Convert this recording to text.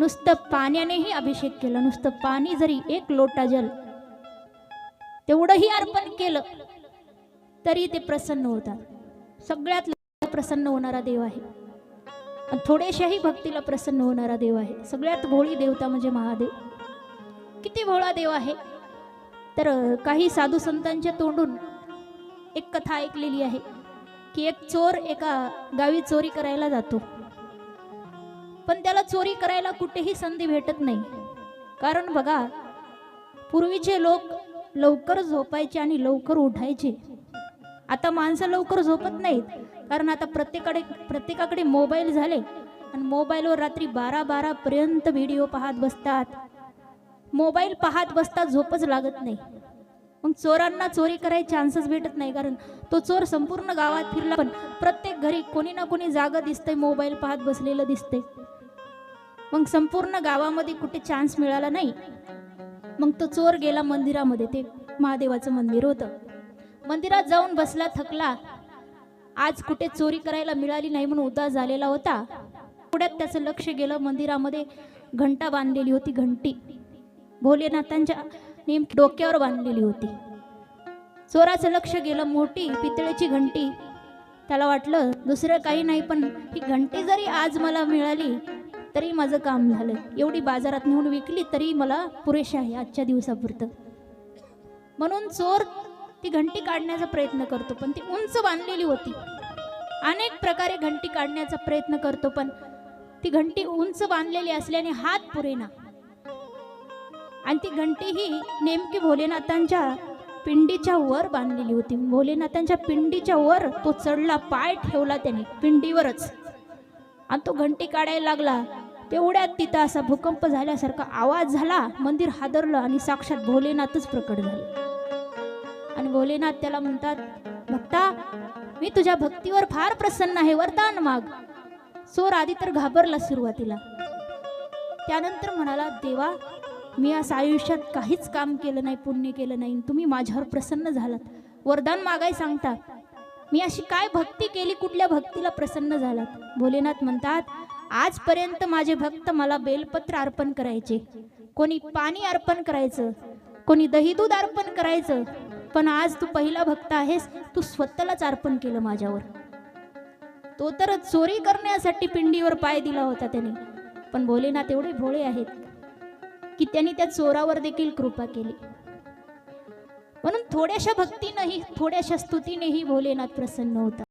नुसतं पाण्यानेही अभिषेक केला. नुसतं पाणी जरी एक लोटा जल तेवढंही अर्पण केलं तरी ते प्रसन्न होतात. सगळ्यात प्रसन्न होणारा देव आहे. आणि थोड्याशाही भक्तीला प्रसन्न होणारा देव आहे. सगळ्यात भोळी देवता म्हणजे महादेव. किती भोळा देव आहे. तर काही साधू संतांच्या तोंडून एक कथा ऐकलेली आहे की एक चोर एका गावी चोरी करायला जातो. पण त्याला चोरी करायला कुठेही संधी भेटत नाही. कारण बघा पूर्वीचे लोक लवकर झोपायचे आणि लवकर उठायचे. आता माणसं लवकर झोपत नाहीत. कारण आता प्रत्येकाकडे प्रत्येकाकडे मोबाईल झाले आणि मोबाईलवर रात्री बारा बारा पर्यंत व्हिडिओ पाहत बसतात. मोबाईल पाहत बसतात झोपच लागत नाही. मग चोरांना चोरी करायचे चान्सच भेटत नाही. कारण तो चोर संपूर्ण गावात फिरला पण प्रत्येक घरी कोणी ना कोणी जागा दिसतंय मोबाईल पाहत बसलेलं दिसतंय मग संपूर्ण गावामध्ये कुठे चान्स मिळाला नाही. मग तो चोर गेला मंदिरामध्ये ते महादेवाचं मंदिर होतं. मंदिरात जाऊन बसला थकला. आज कुठे चोरी करायला मिळाली नाही म्हणून उदास झालेला होता. पुढ्यात त्याचं लक्ष गेलं मंदिरामध्ये घंटा बांधलेली होती घंटी. भोलेनाथांच्या नेम डोक्यावर बांधलेली होती. चोराचं लक्ष गेलं मोठी पितळेची घंटी. त्याला वाटलं दुसरं काही नाही पण ही घंटी जरी आज मला मिळाली तरी माझं काम झालं. एवढी बाजारात नेऊन विकली तरी मला पुरेशी आहे आजच्या दिवसापुरतं. म्हणून चोर ती घंटी काढण्याचा प्रयत्न करतो पण ती उंच बांधलेली होती. अनेक प्रकारे घंटी काढण्याचा प्रयत्न करतो पण ती घंटी उंच बांधलेली असल्याने हात पुरेना. आणि ती घंटी ही नेमकी भोलेनाथांच्या पिंडीच्या वर बांधलेली होती. भोलेनाथांच्या पिंडीच्या वर तो चढला पाय ठेवला त्याने पिंडीवरच. आणि तो घंटी काढायला लागला. तेवढ्यात तिथं असा भूकंप झाल्यासारखा आवाज झाला. मंदिर हादरलं आणि साक्षात भोलेनाथच प्रकट झाले. आणि भोलेनाथ त्याला म्हणतात भक्ता मी तुझ्या भक्तीवर फार प्रसन्न आहे. वरदान माग. चोर आधी तर घाबरला सुरुवातीला. त्यानंतर म्हणाला देवा मी असं आयुष्यात काहीच काम केलं नाही पुण्य केलं नाही. तुम्ही माझ्यावर प्रसन्न झालात. वरदान मागाय सांगता. मी अशी काय भक्ती केली कुठल्या भक्तीला प्रसन्न झालात? भोलेनाथ म्हणतात आजपर्यंत माझे भक्त मला बेलपत्र अर्पण करायचे. कोणी पाणी अर्पण करायचं कोणी दही दूध अर्पण करायचं पण आज तू पहिला भक्त आहेस तू स्वतःलाच अर्पण केलं माझ्यावर. तो तर चोरी करण्यासाठी पिंडीवर पाय दिला होता त्याने. पण भोलेनाथ एवढे भोळे आहेत की त्यांनी त्या चोरावर देखील कृपा केली. म्हणून थोड्याशा भक्तीनंही थोड्याशा स्तुतीनेही भोलेनाथ प्रसन्न होता